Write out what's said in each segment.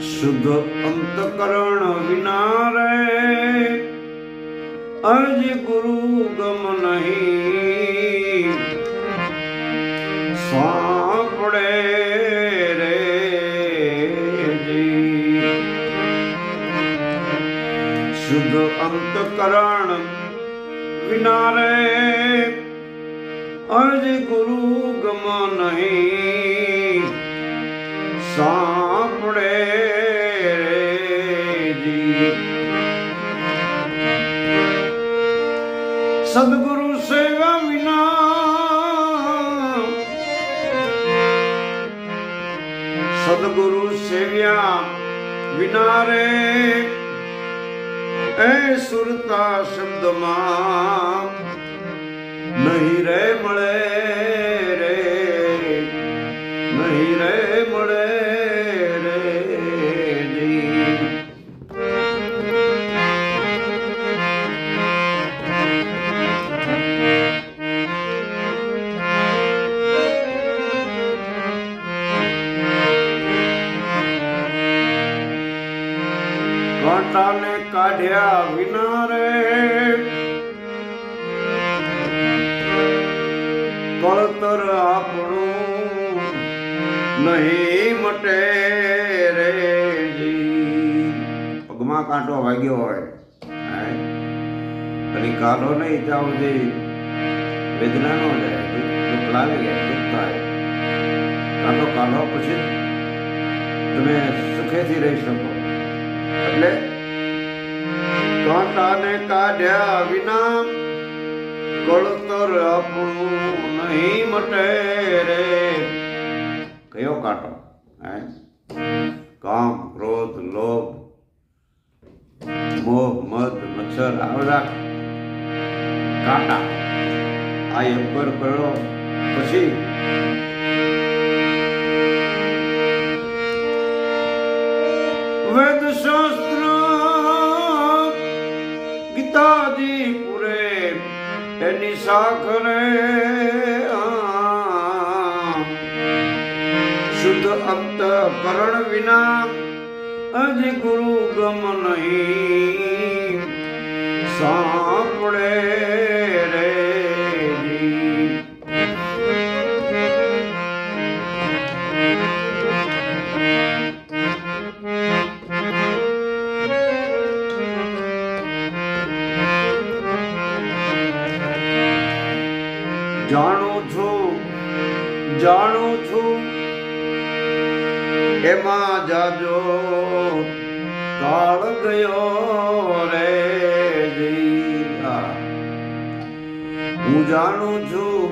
શુદ્ધ અંતકરણ વિના રે અજ ગુરુ ગમ નહીં સાંભળે રે. શુદ્ધ અંતકરણ વિના રે અજ ગુરુ ગમ નહીં સાંભળે સદગુરુ સેવા વિના સદગુરુ સેવ્યા વિના રે એ સુરતા શબ્દમાં નહીં રે મળે રે નહીં રે મળે કાઢ્યા વિના રે કળતર આપણું નહીં મટે રે પગમાં કાંટો વાગ્યો હોય. હે? કાલો નહીં ત્યાં સુધી વેદના નો જાય દુઃખ લાગે, દુઃખ થાય. કાંટો કાઢો પછી તમે સુખેથી રહી શકો. એટલે કાઢ્યા વિના કળતર આપણું નહીં મટે રે. કયો કાંટો? હે? કામ, ક્રોધ, લોભ, મોહ, મદ, મચ્છર આ બધા કાંટા. આ એમ પર પછી એની સાખરે શુદ્ધ અંત કરણ વિના અજ ગુરુ ગમ નહીં. સાંભળે જાણું છું જાણું છું. એમાં જાજો કાળ ગયો રે હું જાણું છું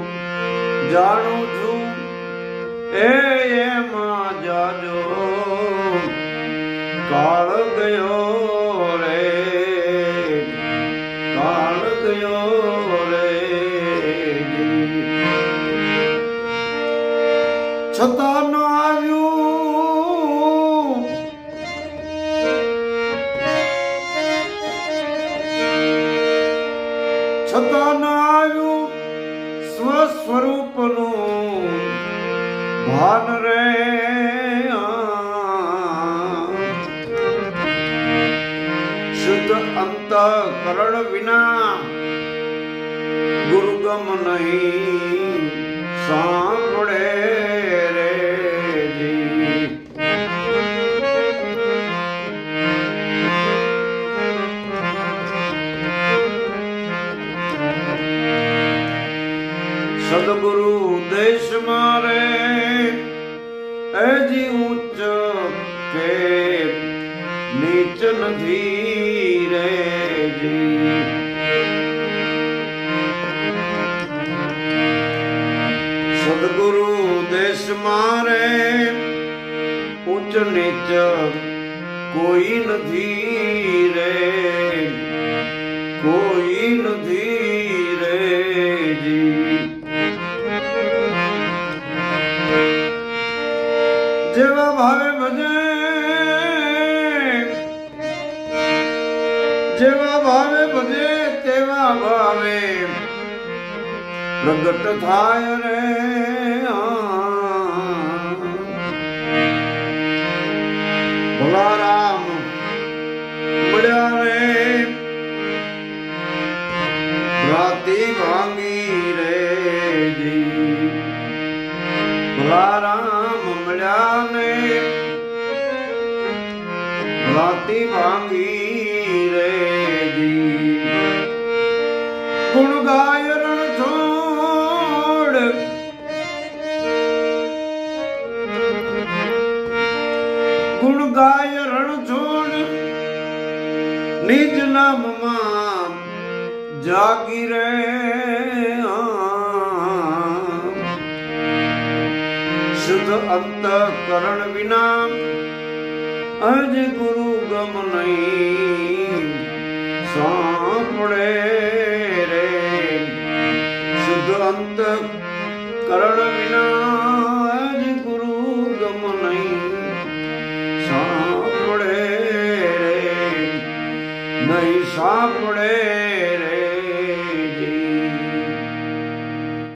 જાણું છું. એ એમાં જાજો કાળ ગયો છતાં ન આવ્યું. છતાં ન આવ્યું સ્વસ્વરૂપનું ભાન રે. શુદ્ધ અંતકરણ વિના ગુરુગમ નહીં. સાંભળે મારે એજી ઉચ્ચ કે નીચ નથી રે સદગુરુ દેશ મારે ઉચ્ચ નીચ કોઈ નથી રે કોઈ નથી જેવા ભાવે ભજે તેવા ભાવે. પ્રગટ થાય રે આ. ભલા રામ મળ્યા રે. રાતે ભાંગી રે જી. ભલા રામ મળ્યા ને. રાતે ભાંગી ગાય રણ છોડ ગુણ ગાય રણ છોડ નિજ નામમાં જાગી રે. શુદ્ધ અંતકરણ વિના અજ ગુરુ ગમ નહીં. શુદ્ધ